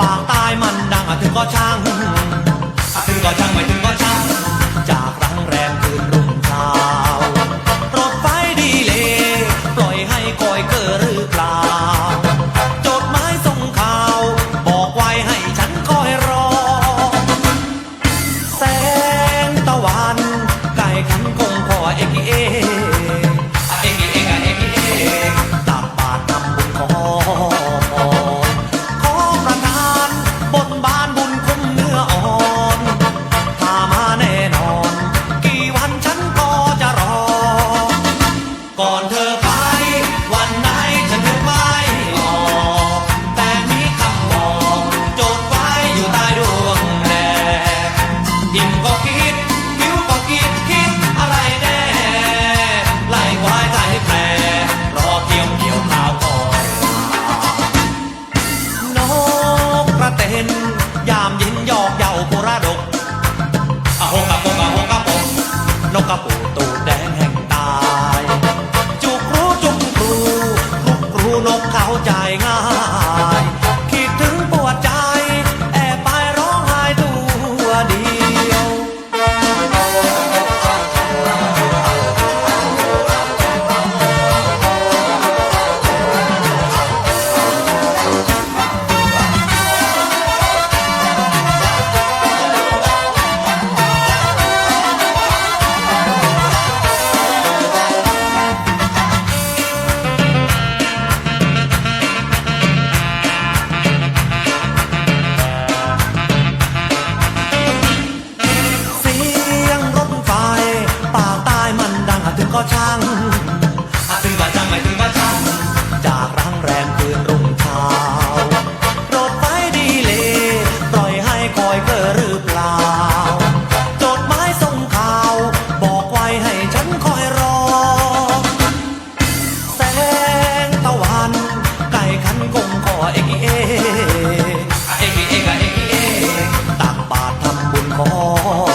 pa ก่อนเธอไป วันไหนฉันนึไม่ออกแต่มีคำบอกจทไว้อยู่ใต้ดวงแดดอิ่มก็คิดหิวก็คิดคิดอะไรแน่ไล่ควายใจแผลรอเกี่ยวเกี่ยวข้าวก่อนนกกระเตนยามยินยอกยาโคราดกอะโฮกะโปกะโฮกะนกกะปุ เข้าใจง่าย อยเกอหรือเปล่า จดหมายส่งข่าว บอกไว้ให้ฉันคอยรอ แสงตะวันไก่ขันกงคอเอกเอเอกเอกเอกตักบาททำบุญขอ